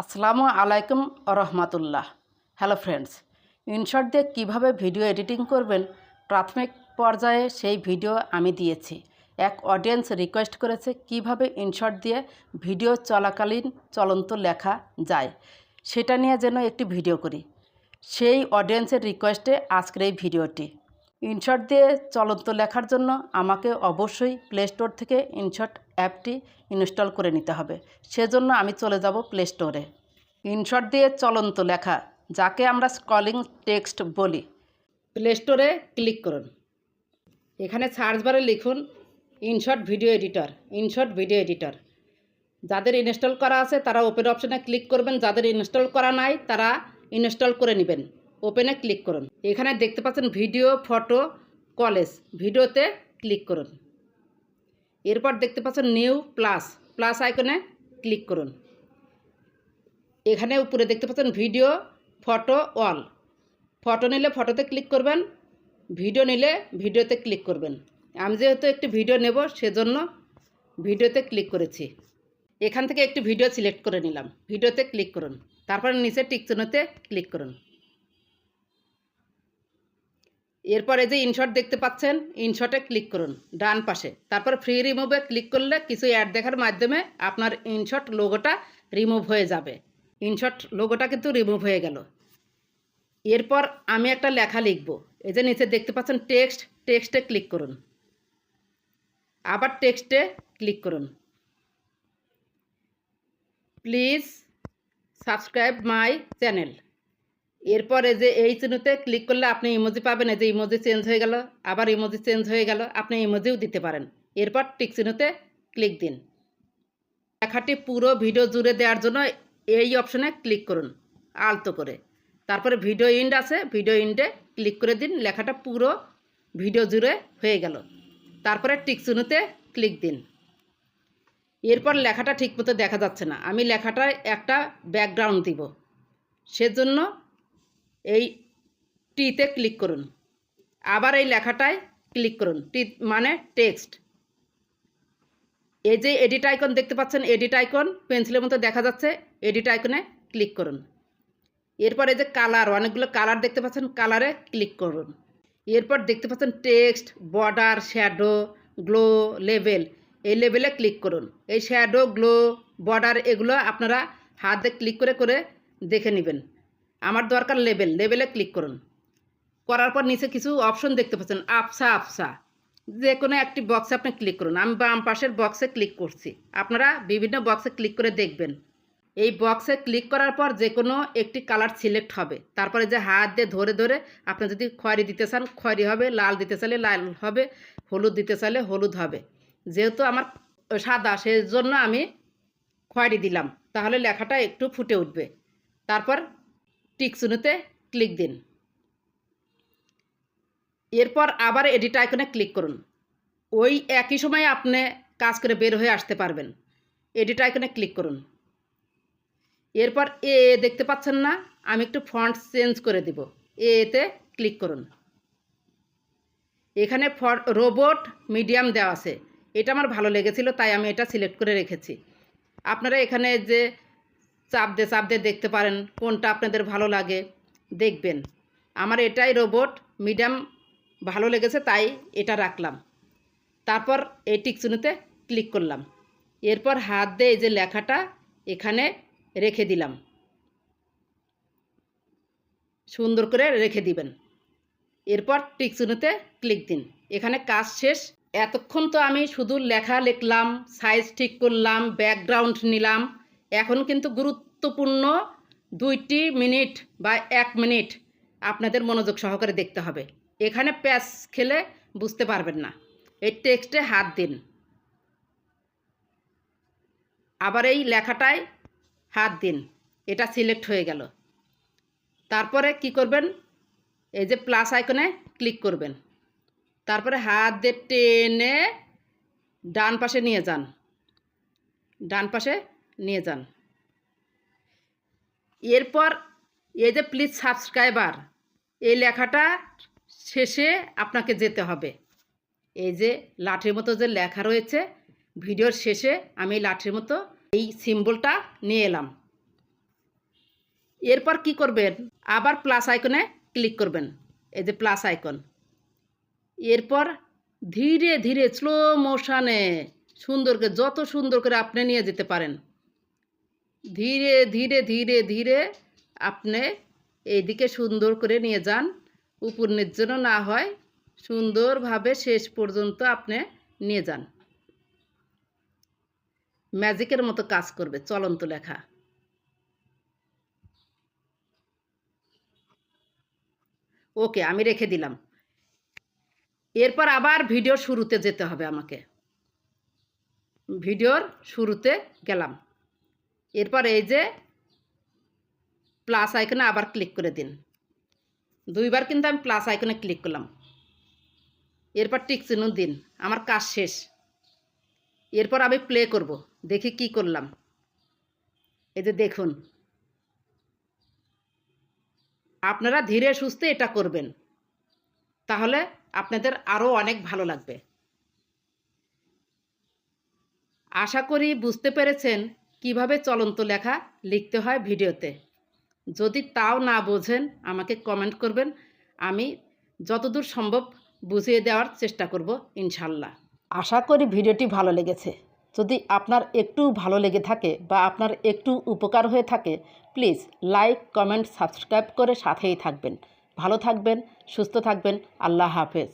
আসসালামু আলাইকুম রহমাতুল্লাহ। হ্যালো ফ্রেন্ডস ইনশর্ট দিয়ে কীভাবে ভিডিও এডিটিং করবেন? প্রাথমিক পর্যায়ে সেই ভিডিও আমি দিয়েছি। এক অডিয়েন্স রিকোয়েস্ট করেছে কীভাবে ইনশর্ট দিয়ে ভিডিও চলাকালীন চলন্ত লেখা যায়। সেটা নিয়ে যেন একটি ভিডিও করি। সেই অডিয়েন্সের রিকোয়েস্টে আজকের এই ভিডিওটি ইনশর্ট দিয়ে চলন্ত লেখার জন্য আমাকে অবশ্যই প্লে স্টোর থেকে ইনশর্ট অ্যাপটি ইনস্টল করে নিতে হবে। সেজন্য আমি চলে যাব প্লে স্টোরে ইনশর্ট দিয়ে চলন্ত লেখা, যাকে আমরা স্কলিং টেক্সট বলি। প্লে স্টোরে ক্লিক করুন। এখানে সার্চ বারে লিখুন InShot video editor InShot video editor যাদের ইনস্টল করা আছে, তারা ওপেন অপশানে ক্লিক করবেন। যাদের ইনস্টল করা নাই, তারা ইনস্টল করে নেবেন। ওপেনে ক্লিক করুন। এখানে দেখতে পাচ্ছেন ভিডিও ফটো কলেজ ভিডিওতে ক্লিক করুন। এরপর দেখতে পাচ্ছেন নিউ প্লাস প্লাস আইকনে ক্লিক করুন। এখানে উপরে দেখতে পাচ্ছেন ভিডিও ফটো অল ফটো নিলে ফটোতে ক্লিক করবেন ভিডিও নিলে ভিডিওতে ক্লিক করবেন। আমি যেহেতু একটি ভিডিও নেব, সেজন্য ভিডিওতে ক্লিক করেছি। এখান থেকে একটি ভিডিও সিলেক্ট করে নিলাম ভিডিওতে ক্লিক করুন। তারপর নিচে টিকচিহ্নতে ক্লিক করুন। এরপরে যে ইনশট দেখতে পাচ্ছেন ইনশটে ক্লিক করুন, ডান পাশে। তারপর ফ্রি রিমুভে ক্লিক করলে কিছু অ্যাড দেখার মাধ্যমে আপনার ইনশট লোগোটা রিমুভ হয়ে যাবে। ইনশট লোগোটা কিন্তু রিমুভ হয়ে গেল। এরপর আমি একটা লেখা লিখব। এই যে নিচে দেখতে পাচ্ছেন টেক্সট টেক্সটে ক্লিক করুন। আবার টেক্সটে ক্লিক করুন। প্লিজ সাবস্ক্রাইব মাই চ্যানেল এরপরে যে এই চিহ্নতে ক্লিক করলে আপনি ইমোজি পাবেন, এই যে ইমোজি চেঞ্জ হয়ে গেল, আবার ইমোজি চেঞ্জ হয়ে গেল, আপনি ইমোজিও দিতে পারেন। এরপর টিক চিহ্নতে ক্লিক দিন। লেখাটি পুরো ভিডিও জুড়ে দেওয়ার জন্য এই অপশনে ক্লিক করুন, আলতো করে। তারপরে ভিডিও ইন্ড আছে ভিডিও ইন্ডে ক্লিক করে দিন, লেখাটা পুরো ভিডিও জুড়ে হয়ে গেল। তারপরে টিক চিহ্নতে ক্লিক দিন। এরপর লেখাটা ঠিকমতো দেখা যাচ্ছে না। আমি লেখাটায় একটা ব্যাকগ্রাউন্ড দিব। সেজন্য এই টিতে ক্লিক করুন। আবার এই লেখাটায় ক্লিক করুন। টি মানে টেক্সট। এই যে এডিট আইকন দেখতে পাচ্ছেন, এডিট আইকন পেন্সিলের মতো দেখা যাচ্ছে, এডিট আইকনে ক্লিক করুন। এরপর এই যে কালার, অনেকগুলো কালার দেখতে পাচ্ছেন, কালারে ক্লিক করুন। এরপর দেখতে পাচ্ছেন text, border, shadow, glow level. এই লেভেলে ক্লিক করুন। এই শ্যাডো, গ্লো, বর্ডার এগুলো আপনারা হাত ক্লিক করে করে দেখে নেবেন। আমার দরকার লেবেল লেভেলে ক্লিক করুন। করার পর নিচে কিছু অপশন দেখতে পাচ্ছেন, আপসা আপসা। যে কোনো একটি বক্সে আপনি ক্লিক করুন। আমি বাম পাশের বক্সে ক্লিক করছি। আপনারা বিভিন্ন বক্সে ক্লিক করে দেখবেন। এই বক্সে ক্লিক করার পর যে কোনো একটি কালার সিলেক্ট হবে। তারপরে যে হাত দিয়ে ধরে ধরে আপনি যদি খয়েরি দিতে চান, খয়েরি হবে, লাল দিতে চাইলে লাল হবে, হলুদ দিতে চাইলে হলুদ হবে। যেহেতু আমার সাদা সেই জন্য আমি খয়েরি দিলাম। তাহলে লেখাটা একটু ফুটে উঠবে। তারপর টিকসুনুতে ক্লিক দিন। এরপর আবার এডিট আইকনে ক্লিক করুন। ওই একই সময়ে আপনি কাজ করে বের হয়ে আসতে পারবেন। এডিট আইকনে ক্লিক করুন। এরপর এ দেখতে পাচ্ছেন না, আমি একটু ফন্ট চেঞ্জ করে দেব। এতে ক্লিক করুন। এখানে ফ রোবট মিডিয়াম দেওয়া আছে। এটা আমার ভালো লেগেছিল, তাই আমি এটা সিলেক্ট করে রেখেছি। আপনারা এখানে যে চাপ দিয়ে চাপ দিয়ে দেখতে পারেন কোনটা আপনাদের ভালো লাগে। দেখবেন। আমার এটাই রোবট মিডিয়াম ভালো লেগেছে, তাই এটা রাখলাম। তারপর এই টিকচুনিতে ক্লিক করলাম। এরপর হাত দিয়ে এই যে লেখাটা এখানে রেখে দিলাম। সুন্দর করে রেখে দিবেন। এরপর টিকচুনিতে ক্লিক দিন। এখানে কাজ শেষ। এতক্ষণ তো আমি শুধু লেখা লিখলাম সাইজ ঠিক করলাম ব্যাকগ্রাউন্ড নিলাম। এখন কিন্তু গুরুত্বপূর্ণ দুইটি মিনিট বা এক মিনিট আপনাদের মনোযোগ সহকারে দেখতে হবে। এখানে প্যাচ খেলে বুঝতে পারবেন না। এই টেক্সটে হাত দিন। আবার এই লেখাটায় হাত দিন। এটা সিলেক্ট হয়ে গেল। তারপরে কি করবেন? এই যে প্লাস আইকনে ক্লিক করবেন। তারপরে হাত দিয়ে টেনে ডান পাশে নিয়ে যান। ডান পাশে নিয়ে যান। এরপর এই যে প্লিজ সাবস্ক্রাইবার এই লেখাটা শেষে আপনাকে যেতে হবে। এই যে লাঠির মতো যে লেখা রয়েছে, ভিডিওর শেষে আমি লাঠির মতো এই সিম্বলটা নিয়ে এলাম। এরপর কি করবেন? আবার প্লাস আইকনে ক্লিক করবেন। এই যে প্লাস আইকন এরপর ধীরে ধীরে স্লো মোশনে সুন্দর করে যত সুন্দর করে আপনি নিয়ে যেতে পারেন। ধীরে ধীরে ধীরে ধীরে আপনি এইদিকে সুন্দর করে নিয়ে যান। উপর যেন না হয়, সুন্দরভাবে শেষ পর্যন্ত আপনি নিয়ে যান। ম্যাজিকের মতো কাজ করবে, চলন্ত লেখা। ওকে, আমি রেখে দিলাম। এরপর আবার ভিডিও শুরুতে যেতে হবে আমাকে। ভিডিওর শুরুতে গেলাম। এরপর এই যে প্লাস আইকনে আবার ক্লিক করে দিন। দুইবার কিন্তু আমি প্লাস আইকনে ক্লিক করলাম। এরপর টিক চিহ্ন দিন। আমার কাজ শেষ। এরপর আমি প্লে করব। দেখি কি করলাম। এই যে দেখুন। আপনারা ধীরে সুস্থে এটা করবেন। তাহলে আপনাদের আরও অনেক ভালো লাগবে। আশা করি বুঝতে পেরেছেন কীভাবে চলন্ত লেখা লিখতে হয় ভিডিওতে? যদি তাও না বোঝেন, আমাকে কমেন্ট করবেন। আমি যতদূর সম্ভব বুঝিয়ে দেওয়ার চেষ্টা করব, ইনশাল্লাহ। আশা করি ভিডিওটি ভালো লেগেছে। যদি আপনার একটু ভালো লেগে থাকে বা আপনার একটু উপকার হয়ে থাকে প্লিজ লাইক কমেন্ট সাবস্ক্রাইব করে সাথেই থাকবেন। ভালো থাকবেন, সুস্থ থাকবেন। আল্লাহ হাফেজ।